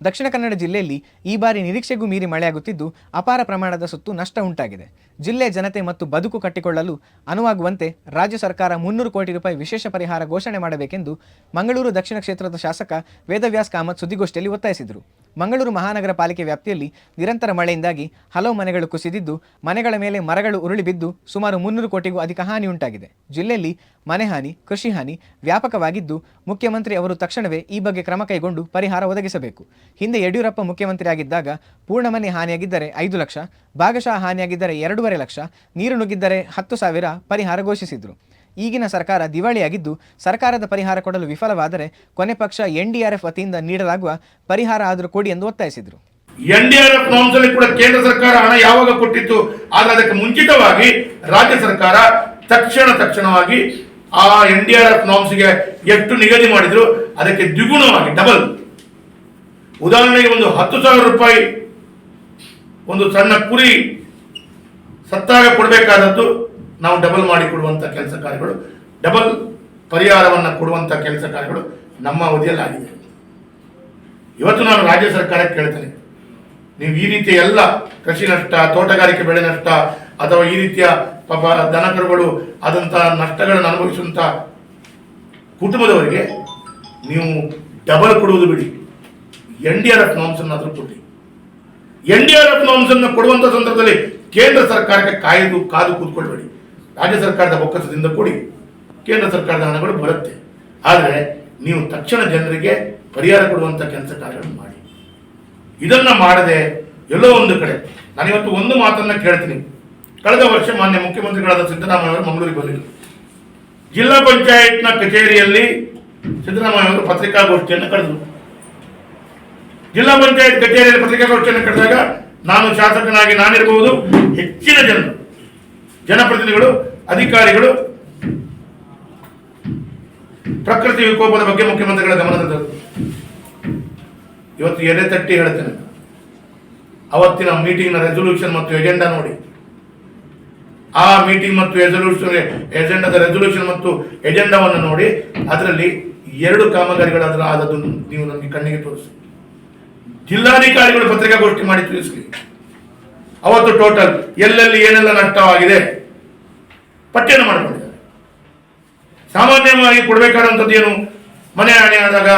ದಕ್ಷಿಣ ಕನ್ನಡ ಜಿಲ್ಲೆಯಲ್ಲಿ ಈ ಬಾರಿ ನಿರೀಕ್ಷೆಗೂ ಮೀರಿ ಮಳೆಯಾಗುತ್ತಿದ್ದು ಅಪಾರ ಪ್ರಮಾಣದ ಸುತ್ತು ನಷ್ಟ ಉಂಟಾಗಿದೆ. ಜಿಲ್ಲೆಯ ಜನತೆ ಮತ್ತು ಬದುಕು ಕಟ್ಟಿಕೊಳ್ಳಲು ಅನುವಾಗುವಂತೆ ರಾಜ್ಯ ಸರ್ಕಾರ ಮುನ್ನೂರು ಕೋಟಿ ರೂಪಾಯಿ ವಿಶೇಷ ಪರಿಹಾರ ಘೋಷಣೆ ಮಾಡಬೇಕೆಂದು ಮಂಗಳೂರು ದಕ್ಷಿಣ ಕ್ಷೇತ್ರದ ಶಾಸಕ ವೇದವ್ಯಾಸ್ ಕಾಮತ್ ಸುದ್ದಿಗೋಷ್ಠಿಯಲ್ಲಿ ಒತ್ತಾಯಿಸಿದರು. ಮಂಗಳೂರು ಮಹಾನಗರ ಪಾಲಿಕೆ ವ್ಯಾಪ್ತಿಯಲ್ಲಿ ನಿರಂತರ ಮಳೆಯಿಂದಾಗಿ ಹಲವು ಮನೆಗಳು ಕುಸಿದಿದ್ದು, ಮನೆಗಳ ಮೇಲೆ ಮರಗಳು ಉರುಳಿ ಬಿದ್ದು ಸುಮಾರು ಮುನ್ನೂರು ಕೋಟಿಗೂ ಅಧಿಕ ಹಾನಿ ಉಂಟಾಗಿದೆ. ಜಿಲ್ಲೆಯಲ್ಲಿ ಮನೆ ಹಾನಿ, ಕೃಷಿ ಹಾನಿ ವ್ಯಾಪಕವಾಗಿದ್ದು, ಮುಖ್ಯಮಂತ್ರಿ ಅವರು ತಕ್ಷಣವೇ ಈ ಬಗ್ಗೆ ಕ್ರಮ ಕೈಗೊಂಡು ಪರಿಹಾರ ಒದಗಿಸಬೇಕು. ಹಿಂದೆ ಯಡಿಯೂರಪ್ಪ ಮುಖ್ಯಮಂತ್ರಿ ಆಗಿದ್ದಾಗ ಪೂರ್ಣ ಮನೆ ಹಾನಿಯಾಗಿದ್ದರೆ ಐದು ಲಕ್ಷ, ಭಾಗಶಃ ಹಾನಿಯಾಗಿದ್ದರೆ ಎರಡೂವರೆ ಲಕ್ಷ, ನೀರು ನುಗ್ಗಿದ್ದರೆ ಹತ್ತು ಸಾವಿರ ಪರಿಹಾರ ಘೋಷಿಸಿದ್ರು. ಈಗಿನ ಸರ್ಕಾರ ದಿವಾಳಿಯಾಗಿದ್ದು, ಸರ್ಕಾರದ ಪರಿಹಾರ ಕೊಡಲು ವಿಫಲವಾದರೆ ಕೊನೆ ಪಕ್ಷ ಎನ್ಡಿಆರ್ಎಫ್ ವತಿಯಿಂದ ನೀಡಲಾಗುವ ಪರಿಹಾರ ಆದರೂ ಕೊಡಿ ಎಂದು ಒತ್ತಾಯಿಸಿದರು. NDRF D R F norms ಕೂಡ ಕೇಂದ್ರ ಸರ್ಕಾರ ಹಣ ಯಾವಾಗ ಕೊಟ್ಟಿತ್ತು, ಆದರೆ ಅದಕ್ಕೆ ಮುಂಚಿತವಾಗಿ ರಾಜ್ಯ ಸರ್ಕಾರ ತಕ್ಷಣ ತಕ್ಷಣವಾಗಿ ಆ ಎನ್ಡಿಆರ್ಎಫ್ ನಾಮ್ಸ್ಗೆ ಎಷ್ಟು ನಿಗದಿ ಮಾಡಿದ್ರು. ಅದಕ್ಕೆ ದ್ವಿಗುಣವಾಗಿ, ಡಬಲ್. ಉದಾಹರಣೆಗೆ ಒಂದು ಹತ್ತು ಸಾವಿರ ರೂಪಾಯಿ ಒಂದು ಸಣ್ಣ ಕುರಿ ಸತ್ತಾಗ ಕೊಡಬೇಕಾದದ್ದು ನಾವು ಡಬಲ್ ಮಾಡಿ ಕೊಡುವಂಥ ಕೆಲಸ ಕಾರ್ಯಗಳು ಡಬಲ್ ಪರಿಹಾರವನ್ನು ಕೊಡುವಂಥ ಕೆಲಸ ಕಾರ್ಯಗಳು ನಮ್ಮ ಅವಧಿಯಲ್ಲಿ ಆಗಿದೆ. ಇವತ್ತು ನಾನು ರಾಜ್ಯ ಸರ್ಕಾರಕ್ಕೆ ಕೇಳ್ತೇನೆ, ನೀವು ಈ ರೀತಿಯ ಎಲ್ಲ ಕೃಷಿ ನಷ್ಟ, ತೋಟಗಾರಿಕೆ ಬೆಳೆ ನಷ್ಟ, ಅಥವಾ ಈ ರೀತಿಯ ಪಾಪ ದನಕರುಗಳು ಆದಂಥ ನಷ್ಟಗಳನ್ನು ಅನುಭವಿಸುವಂಥ ಕುಟುಂಬದವರಿಗೆ ನೀವು ಡಬಲ್ ಕೊಡುವುದು ಬಿಡಿ. N D R F norms ಅನ್ನಾದರೂ ಕೊಡಿ. ಎನ್ ಡಿ ಆರ್ ಎಫ್ ಮಾಂಸನ್ನು ಕೊಡುವಂತ ಸಂದರ್ಭದಲ್ಲಿ ಕೇಂದ್ರ ಸರ್ಕಾರಕ್ಕೆ ಕಾಯ್ದು, ಕಾದು ಕೂತ್ಕೊಳ್ಬೇಡಿ. ರಾಜ್ಯ ಸರ್ಕಾರದ ಬೊಕ್ಕಸದಿಂದ ಕೂಡಿ ಕೇಂದ್ರ ಸರ್ಕಾರದ ಹಣಗಳು ಬರುತ್ತೆ. ಆದರೆ ನೀವು ತಕ್ಷಣ ಜನರಿಗೆ ಪರಿಹಾರ ಕೊಡುವಂಥ ಕೆಲಸ ಕಾರ್ಯಗಳನ್ನು ಮಾಡಿ. ಇದನ್ನು ಮಾಡದೆ ಎಲ್ಲೋ ಒಂದು ಕಡೆ ನಾನಿವತ್ತು ಒಂದು ಮಾತನ್ನು ಕೇಳ್ತೀನಿ. ಕಳೆದ ವರ್ಷ ಮಾನ್ಯ ಮುಖ್ಯಮಂತ್ರಿಗಳಾದ ಸಿದ್ದರಾಮಯ್ಯ ಅವರು ಮಂಗಳೂರಿಗೆ ಬಂದಿದ್ದರು ಜಿಲ್ಲಾ ಪಂಚಾಯತ್ನ ಕಚೇರಿಯಲ್ಲಿ ಸಿದ್ದರಾಮಯ್ಯ ಅವರು ಪತ್ರಿಕಾಗೋಷ್ಠಿಯನ್ನು ಕರೆದರು ಜಿಲ್ಲಾ ಪಂಚಾಯತ್ ಕಚೇರಿಯಲ್ಲಿ ಪತ್ರಿಕಾಗೋಷ್ಠಿಯನ್ನು ಕರೆದಾಗ ನಾನು ಶಾಸಕನಾಗಿ ನಾನಿರಬಹುದು, ಹೆಚ್ಚಿನ ಜನರು. ಜನಪ್ರತಿನಿಧಿಗಳು, ಅಧಿಕಾರಿಗಳು, ಪ್ರಕೃತಿ ವಿಕೋಪದ ಬಗ್ಗೆ ಮುಖ್ಯಮಂತ್ರಿಗಳ ಗಮನ ತಂದರು. ಇವತ್ತು ಎದೆ ತಟ್ಟಿ ಹೇಳ್ತೇನೆ. ಅವತ್ತಿನ ಮೀಟಿಂಗ್ನ ರೆಸೊಲ್ಯೂಷನ್ ಮತ್ತು ಎಜೆಂಡಾ ನೋಡಿ. ಆ ಮೀಟಿಂಗ್ ಮತ್ತು ರೆಸೊಲ್ಯೂಷನ್ ಎಜೆಂಡಾದ ರೆಸೊಲ್ಯೂಷನ್ ಮತ್ತು ಎಜೆಂಡಾವನ್ನು ನೋಡಿ. ಅದರಲ್ಲಿ ಎರಡು ಕಾಮಗಾರಿಗಳಾದ್ರ ಆದದ್ದು ನೀವು ನನಗೆ ಕಣ್ಣಿಗೆ ತೋರಿಸಿ. ಜಿಲ್ಲಾಧಿಕಾರಿಗಳು ಪತ್ರಿಕಾಗೋಷ್ಠಿ ಮಾಡಿ ತಿಳಿಸಿ ಅವತ್ತು ಟೋಟಲ್ ಎಲ್ಲೆಲ್ಲಿ ಏನೆಲ್ಲ ನಷ್ಟವಾಗಿದೆ? ಪಠ್ಯನ ಮಾಡಿಕೊಂಡಿದ್ದಾರೆ ಸಾಮಾನ್ಯವಾಗಿ ಕೊಡಬೇಕಾದಂಥದ್ದು ಏನು? ಮನೆ ಹಾನಿ ಆದಾಗ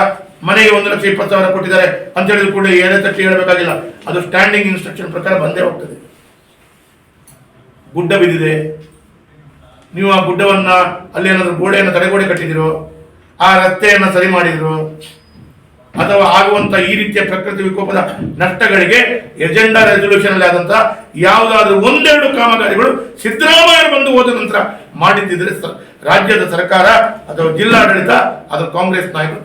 ಮನೆಗೆ ಒಂದು ಲಕ್ಷ ಇಪ್ಪತ್ತು ಸಾವಿರ ಕೊಟ್ಟಿದ್ದಾರೆ ಅಂತ ಹೇಳಿದ್ರು ಕೂಡ ಏಳೆ ತಟ್ಟಿ ಹೇಳಬೇಕಾಗಿಲ್ಲ. ಅದು ಸ್ಟ್ಯಾಂಡಿಂಗ್ ಇನ್ಸ್ಟ್ರಕ್ಷನ್ ಪ್ರಕಾರ ಬಂದೇ ಹೋಗ್ತದೆ. ಗುಡ್ಡ ಬಿದ್ದಿದೆ. ನೀವು ಆ ಗುಡ್ಡವನ್ನ ಅಲ್ಲಿ ಏನಾದರೂ ಗೋಡೆಯನ್ನು ತಡೆಗೋಡೆ ಕಟ್ಟಿದಿರೋ ಆ ರಸ್ತೆಯನ್ನು ಸರಿ ಮಾಡಿದ್ರು ಅಥವಾ ಆಗುವಂತ ಈ ರೀತಿಯ ಪ್ರಕೃತಿ ವಿಕೋಪದ ನಷ್ಟಗಳಿಗೆ ಎಜೆಂಡಾ ರೆಸೊಲ್ಯೂಷನ್ ಅಲ್ಲಿ ಆದಂತಹ ಯಾವುದಾದ್ರೂ ಒಂದೆರಡು ಕಾಮಗಾರಿಗಳು ಸಿದ್ದರಾಮಯ್ಯ ಬಂದು ಹೋದ ನಂತರ ಮಾಡಿದ್ದಿದ್ರೆ ರಾಜ್ಯದ ಸರ್ಕಾರ ಅಥವಾ ಜಿಲ್ಲಾಡಳಿತ ಅಥವಾ ಕಾಂಗ್ರೆಸ್ ನಾಯಕರು.